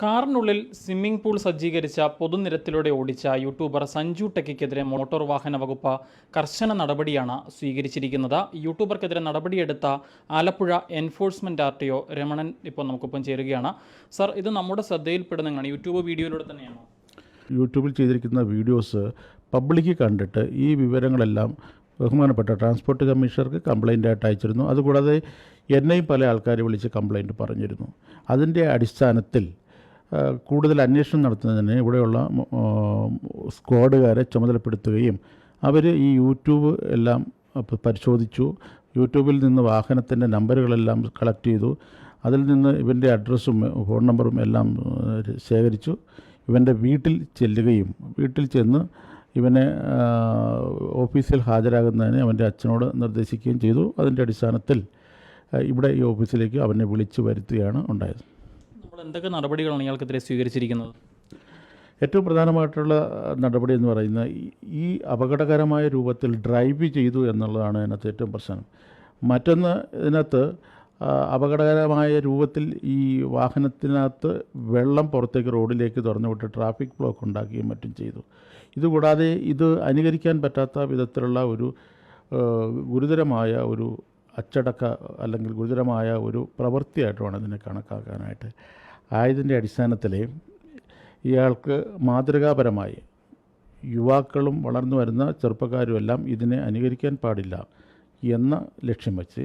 കാറിനുള്ളിൽ swimming pool സജ്ജീകരിച്ച പൊതുനിരത്തിലൂടെ ഓടിച്ച YouTuber Sanju ടെക്കിക്കെതിരെ motor വാഹന വകുപ്പ് കർശന നടപടിയാണ് സ്വീകരിച്ചിരിക്കുന്നത്. യൂട്യൂബർക്കെതിരെ നടപടിയെടുത്ത Alappuzha enforcement R T O Ramanan ഇപ്പോൾ നമുക്കൊപ്പം ചേരുകയാണ്. സർ ഇത് നമ്മുടെ ശ്രദ്ധയിൽപ്പെടുന്നതാണ്. യൂട്യൂബ് വീഡിയോയിലൂടെ തന്നെയാണ്? യൂട്യൂബിൽ ചെയ്തിരിക്കുന്ന വീഡിയോസ് പബ്ലിക്ക് കണ്ടിട്ട് ഈ വിവരങ്ങളെല്ലാം ബഹുമാനപ്പെട്ട ട്രാൻസ്പോർട്ട് കമ്മീഷണർക്ക് കംപ്ലൈന്റ് അയച്ചിരുന്നു. അതുകൂടാതെ എന്നെയും പല ആൾക്കാർ വിളിച്ച് കംപ്ലൈന്റ് പറഞ്ഞിരുന്നു. അതിന്റെ അടിസ്ഥാനത്തിൽ കൂടുതൽ അന്വേഷണം നടത്തുന്നതിന് ഇവിടെയുള്ള സ്ക്വാഡുകാരെ ചുമതലപ്പെടുത്തുകയും അവർ ഈ യൂട്യൂബ് എല്ലാം പരിശോധിച്ചു. യൂട്യൂബിൽ നിന്ന് വാഹനത്തിന്റെ നമ്പറുകളെല്ലാം കളക്ട് ചെയ്തു. അതിൽ നിന്ന് ഇവന്റെ അഡ്രസ്സും ഫോൺ നമ്പറും എല്ലാം ശേഖരിച്ചു. ഇവന്റെ വീട്ടിൽ ചെല്ലുകയും വീട്ടിൽ ചെന്ന് ഇവനെ ഓഫീസിൽ ഹാജരാകുന്നതിന് അവന്റെ അച്ഛനോട് നിർദ്ദേശിക്കുകയും ചെയ്തു. അതിന്റെ അടിസ്ഥാനത്തിൽ ഇവിടെ ഈ ഓഫീസിലേക്ക് അവനെ വിളിച്ചു വരുത്തുകയാണ് ഉണ്ടായത്. എന്തൊക്കെ നടപടികളാണ് ഇയാൾക്കെതിരെ സ്വീകരിച്ചിരിക്കുന്നത്? ഏറ്റവും പ്രധാനമായിട്ടുള്ള നടപടി എന്ന് പറയുന്നത് ഈ- അപകടകരമായ രൂപത്തിൽ ഡ്രൈവ് ചെയ്തു എന്നുള്ളതാണ് ഇതിനകത്ത് ഏറ്റവും പ്രശ്നം. മറ്റൊന്ന് ഇതിനകത്ത് അപകടകരമായ രൂപത്തിൽ ഈ വാഹനത്തിനകത്ത് വെള്ളം പുറത്തേക്ക് റോഡിലേക്ക് തുറന്നു വിട്ട് ട്രാഫിക് ബ്ലോക്ക് ഉണ്ടാക്കുകയും മറ്റും ചെയ്തു. ഇതുകൂടാതെ ഇത് അനുകരിക്കാൻ പറ്റാത്ത വിധത്തിലുള്ള ഒരു ഗുരുതരമായ ഒരു അച്ചടക്ക അല്ലെങ്കിൽ ഗുരുതരമായ ഒരു പ്രവൃത്തിയായിട്ടുമാണ് ഇതിനെ കണക്കാക്കാനായിട്ട് ആയതിന്റെ അടിസ്ഥാനത്തിൽ ഇയാൾക്ക് മാതൃകാപരമായി യുവാക്കളും വളർന്നു വരുന്ന ചെറുപ്പക്കാരും എല്ലാം ഇതിനെ അനുകരിക്കാൻ പാടില്ല എന്ന ലക്ഷ്യം വച്ച്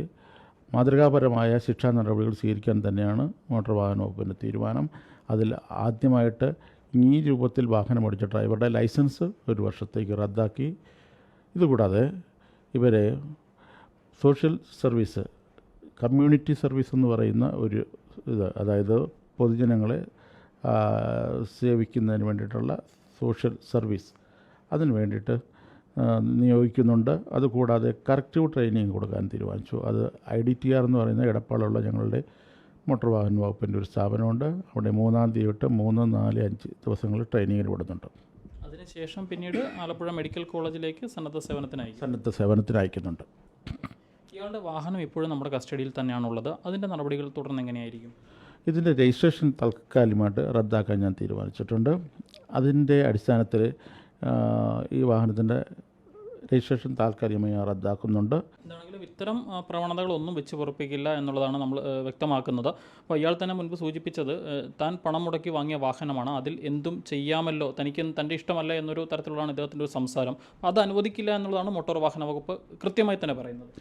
മാതൃകാപരമായ ശിക്ഷാ നടപടികൾ സ്വീകരിക്കാൻ തന്നെയാണ് മോട്ടോർ വാഹന വകുപ്പിന്റെ തീരുമാനം. അതിൽ ആദ്യമായിട്ട് ഈ രൂപത്തിൽ വാഹനം ഓടിച്ച ഡ്രൈവറുടെ ലൈസൻസ് ഒരു വർഷത്തേക്ക് റദ്ദാക്കി. ഇതുകൂടാതെ ഇവരെ സോഷ്യൽ സർവീസ് കമ്മ്യൂണിറ്റി സർവീസ് എന്ന് പറയുന്ന ഒരു ഇത് അതായത് പൊതുജനങ്ങളെ സേവിക്കുന്നതിന് വേണ്ടിയിട്ടുള്ള സോഷ്യൽ സർവീസ് അതിന് വേണ്ടിയിട്ട് നിയോഗിക്കുന്നുണ്ട്. അതുകൂടാതെ കറക്റ്റീവ് ട്രെയിനിങ് കൊടുക്കാൻ തീരുമാനിച്ചു. അത് ഐ ഡി ടി ആർ എന്ന് പറയുന്ന ഇടപ്പാടുള്ള ഞങ്ങളുടെ മോട്ടോർ വാഹന വകുപ്പിന്റെ ഒരു സ്ഥാപനമുണ്ട്. അവിടെ മൂന്നാം തീയതി തൊട്ട് മൂന്ന് നാല് അഞ്ച് ദിവസങ്ങൾ ട്രെയിനിങ്ങിന് വിടുന്നുണ്ട്. അതിനുശേഷം പിന്നീട് ആലപ്പുഴ മെഡിക്കൽ കോളേജിലേക്ക് സന്നദ്ധ സേവനത്തിനായി. സന്നദ്ധ സേവനത്തിന് അയക്കുന്നുണ്ട്. ഇയാളുടെ വാഹനം ഇപ്പോഴും നമ്മുടെ കസ്റ്റഡിയിൽ തന്നെയാണുള്ളത്. അതിന്റെ നടപടികൾ തുടർന്ന് എങ്ങനെയായിരിക്കും? ഇതിന്റെ രജിസ്ട്രേഷൻ തൽക്കാലികമായിട്ട് റദ്ദാക്കാൻ ഞാൻ തീരുമാനിച്ചിട്ടുണ്ട്. അതിന്റെ അടിസ്ഥാനത്തിൽ ഈ വാഹനത്തിന്റെ രജിസ്ട്രേഷൻ താൽക്കാലികമായി റദ്ദാക്കുന്നുണ്ട്. എന്താണെങ്കിലും ഇത്തരം പ്രവണതകളൊന്നും വെച്ച് പൊറപ്പിക്കില്ല എന്നുള്ളതാണ് നമ്മൾ വ്യക്തമാക്കുന്നത്. അപ്പോൾ ഇയാൾ തന്നെ മുൻപ് സൂചിപ്പിച്ചത് താൻ പണം മുടക്കി വാങ്ങിയ വാഹനമാണ്. അതിൽ എന്തും ചെയ്യാമല്ലോ തനിക്ക് തന്റെ ഇഷ്ടമല്ല എന്നൊരു തരത്തിലുള്ളതാണ് ഇദ്ദേഹത്തിന്റെ ഒരു സംസാരം. അത് അനുവദിക്കില്ല എന്നുള്ളതാണ് മോട്ടോർ വാഹന വകുപ്പ് കൃത്യമായി തന്നെ പറയുന്നത്.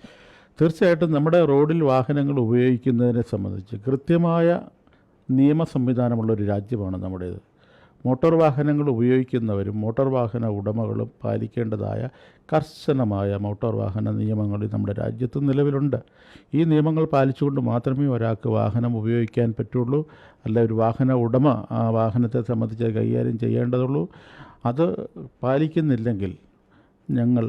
തീർച്ചയായിട്ടും നമ്മുടെ റോഡിൽ വാഹനങ്ങൾ ഉപയോഗിക്കുന്നതിനെ സംബന്ധിച്ച് കൃത്യമായ നിയമ സംവിധാനമുള്ള ഒരു രാജ്യമാണ് നമ്മുടേത്. മോട്ടോർ വാഹനങ്ങൾ ഉപയോഗിക്കുന്നവരും മോട്ടോർ വാഹന ഉടമകളും പാലിക്കേണ്ടതായ കർശനമായ മോട്ടോർ വാഹന നിയമങ്ങൾ നമ്മുടെ രാജ്യത്ത് നിലവിലുണ്ട്. ഈ നിയമങ്ങൾ പാലിച്ചുകൊണ്ട് മാത്രമേ ഒരാൾക്ക് വാഹനം ഉപയോഗിക്കാൻ പറ്റുള്ളൂ. അല്ല ഒരു വാഹന ഉടമ ആ വാഹനത്തെ സംബന്ധിച്ച് കൈകാര്യം ചെയ്യേണ്ടതുള്ളൂ. അത് പാലിക്കുന്നില്ലെങ്കിൽ ഞങ്ങൾ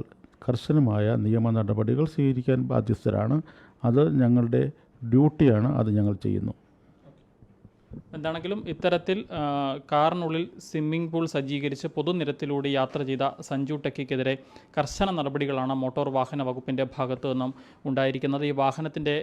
കർശനമായ നിയമ നടപടികൾ സ്വീകരിക്കാൻ ബാധ്യസ്ഥരാണ്. അത് ഞങ്ങളുടെ ഡ്യൂട്ടിയാണ്. അത് ഞങ്ങൾ ചെയ്യുന്നു. എന്താണെങ്കിലും ഇത്തരത്തിൽ കാറിനുള്ളിൽ സ്വിമ്മിംഗ് പൂൾ സജ്ജീകരിച്ച് പൊതുനിരത്തിലൂടെ യാത്ര ചെയ്ത സഞ്ജു ടെക്കിക്കെതിരെ കർശന നടപടികളാണ് മോട്ടോർ വാഹന വകുപ്പിന്റെ ഭാഗത്തു നിന്നും ഉണ്ടായിരിക്കുന്നത്. ഈ വാഹനത്തിന്റെ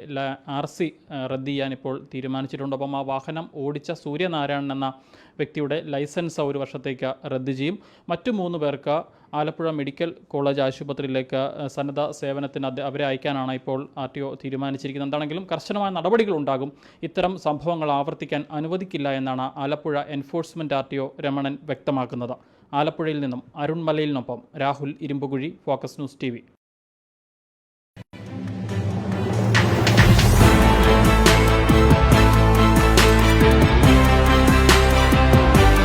ആർ സി റദ്ദ് ചെയ്യാൻ ഇപ്പോൾ തീരുമാനിച്ചിട്ടുണ്ട്. അപ്പം ആ വാഹനം ഓടിച്ച സൂര്യനാരായണൻ എന്ന വ്യക്തിയുടെ ലൈസൻസ് ഒരു വർഷത്തേക്ക് റദ്ദ് ചെയ്യും. മറ്റു മൂന്ന് പേർക്ക് ആലപ്പുഴ മെഡിക്കൽ കോളേജ് ആശുപത്രിയിലേക്ക് സന്നദ്ധ സേവനത്തിന് അവരെ അയക്കാനാണ് ഇപ്പോൾ ആർ ടി ഒ തീരുമാനിച്ചിരിക്കുന്നത്. എന്താണെങ്കിലും കർശനമായ നടപടികൾ ഉണ്ടാകും. ഇത്തരം സംഭവങ്ങൾ ആവർത്തിക്കാൻ അനുവദിക്കില്ല എന്നാണ് Alappuzha enforcement R T O Ramanan വ്യക്തമാക്കുന്നത്. ആലപ്പുഴയിൽ നിന്നും Arun മലയിലിനൊപ്പം Rahul Irumbukuzhi focus news T